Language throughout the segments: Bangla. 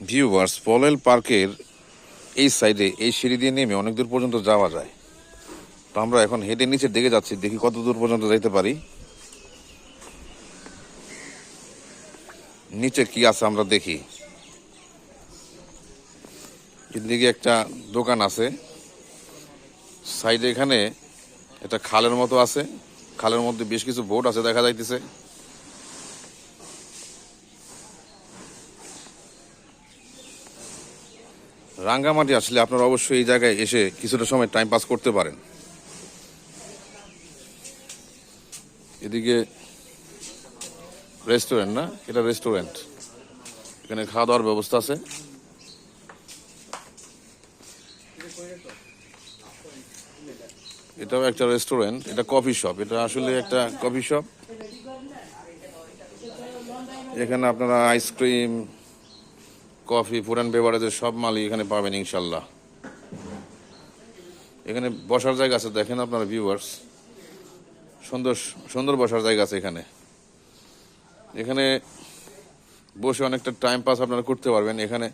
ভিউভার্স পলেল পার্কের এই সাইডে এই সিঁড়ি দিয়ে নেমে অনেক দূর পর্যন্ত যাওয়া যায়। তো আমরা এখন হেঁটে নিচের দিকে যাচ্ছি, দেখি কত দূর পর্যন্ত যাইতে পারি। নিচে কি আছে আমরা দেখি। এদিকে একটা দোকান আছে। সাইডে এখানে একটা খালের মতো আছে। খালের মধ্যে বেশ কিছু বোট আছে দেখা যাইতেছে। রাঙ্গামাটি আসলে আপনারা অবশ্যই এই জায়গায় এসে কিছুটা সময় টাইম পাস করতে পারেন। এদিকে রেস্টুরেন্ট না? এটা রেস্টুরেন্ট এখানে খাওয়া দাওয়ার ব্যবস্থা আছে। এটাও একটা রেস্টুরেন্ট এটা কফি শপ এটা আসলে একটা কফি শপ এখানে আপনারা আইসক্রিম কফি অ্যান্ড বেভারেজের সব মালই এখানে পাবেন ইনশাল্লাহ। এখানে বসার জায়গা আছে, দেখেন আপনারা ভিউয়ার্স সুন্দর সুন্দর বসার জায়গা আছে এখানে। এখানে বসে অনেকটা টাইম পাস আপনারা করতে পারবেন। এখানে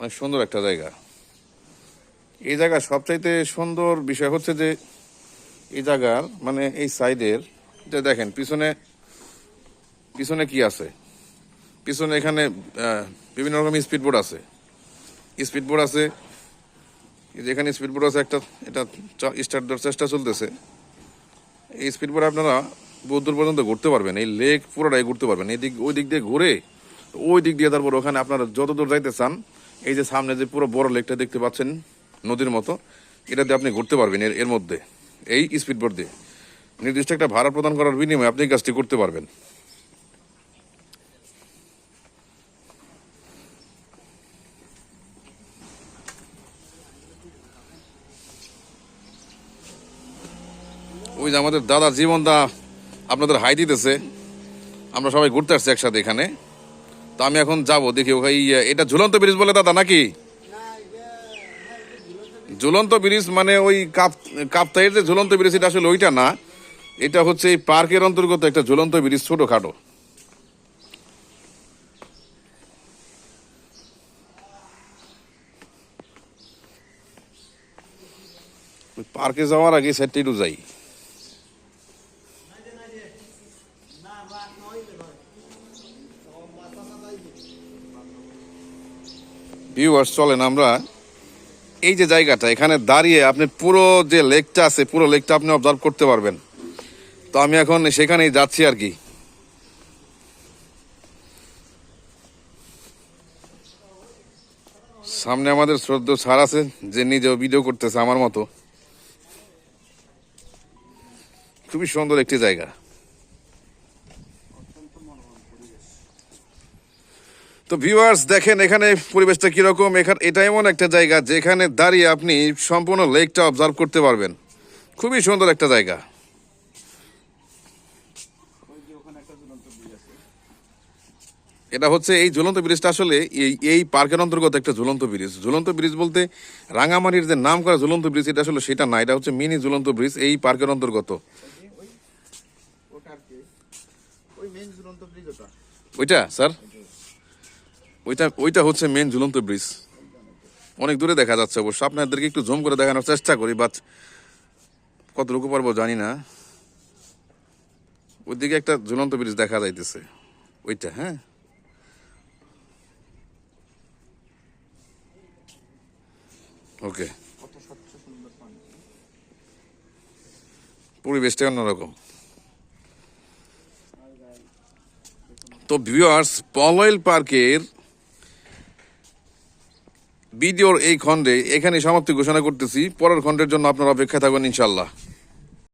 অনেক সুন্দর একটা জায়গা। এই জায়গা সবচাইতে সুন্দর বিষয় হচ্ছে যে, এই জায়গার মানে এই সাইডের যে দেখেন, পিছনে পিছনে কি আছে? পিছনে এখানে বিভিন্ন রকম স্পিড বোর্ড আছে। স্পিড বোর্ড আছে, এই যে এখানে স্পিড বোর্ড আছে একটা, এটা স্টার্ট দেওয়ার চেষ্টা চলতেছে। এই স্পিড বোর্ড আপনারা বহু দূর পর্যন্ত ঘুরতে পারবেন, এই লেক পুরোটাই ঘুরতে পারবেন। এই দিক, ওই দিক দিয়ে ঘুরে, ওই দিক দিয়ে তারপর ওখানে আপনারা যত দূর যাইতে চান, এই যে সামনে যে পুরো বড় লেকটা দেখতে পাচ্ছেন, নদীর মতো এটা দিয়ে আপনি ঘুরতে পারবেন এর এর মধ্যে, এই স্পিড বোর্ড দিয়ে। নির্দিষ্ট একটা ভাড়া প্রদান করার বিনিময়ে আপনি এই কাজটি করতে পারবেন। ওই যে আমাদের দাদা জীবন দা আপনাদের হাই দিতেছে। আমরা সবাই ঘুরতে আসছি একসাথে এখানে। তো আমি এখন যাব, দেখি ওখানে এই- এটা ঝুলন্ত ব্রিজ বলে দাদা নাকি? ঝুলন্ত ব্রিজ মানে ওই কাপ, কাপ্তাইয়ের যে ঝুলন্ত ব্রিজ, এটা আসলে ওইটা না। এটা হচ্ছে এই পার্কের অন্তর্গত একটা ঝুলন্ত ব্রিজ ছোটখাটো। ওই পার্কে যাওয়ার আগে সেটটি যাই। ভিউয়ার্স চলেন আমরা। এই যে জায়গাটা, এখানে দাঁড়িয়ে আপনি পুরো যে লেকটা আছে, পুরো লেকটা আপনি অবজার্ভ করতে পারবেন। তো আমি এখন সেখানেই যাচ্ছি আর কি। সামনে আমাদের শ্রদ্ধ স্যার আছে, যে নিজেও ভিডিও করতেছে আমার মতো। খুবই সুন্দর একটি জায়গা। তো ভিউয়ার্স দেখেন এখানে পরিবেশটা কীরকম? এখানে এটা এমন একটা জায়গা যেখানে দাঁড়িয়ে আপনি সম্পূর্ণ লেকটা অবজার্ভ করতে পারবেন। খুবই সুন্দর একটা জায়গা। এটা হচ্ছে এই ঝুলন্ত ব্রিজটা আসলে এই এই পার্কের অন্তর্গত একটা ঝুলন্ত ব্রিজ। ঝুলন্ত ব্রিজ বলতে রাঙামাটির যে নাম করা ঝুলন্ত ব্রিজ এটা আসলে সেটা না এটা হচ্ছে মিনি ঝুলন্ত ব্রিজ এই পার্কের অন্তর্গত। ওইটা স্যার? ওইটা ওইটা হচ্ছে মেন ঝুলন্ত ব্রিজ অনেক দূরে দেখা যাচ্ছে অবশ্য। আপনাদেরকে একটু জুম করে দেখানোর চেষ্টা করি বাট কতটুকু পারব জানি না। ওইদিকে একটা ঝুলন্ত ব্রিজ দেখা যাইতেছে। ওইটা হ্যাঁ? ওকে পরিবেশটা অন্যরকম। তো ভিউয়ার্স পলয়েল পার্কের ভিডিওর এই খণ্ডে এখানে সমাপ্তি ঘোষণা করতেছি। পরের খণ্ডের জন্য আপনারা অপেক্ষা থাকবেন ইনশাল্লাহ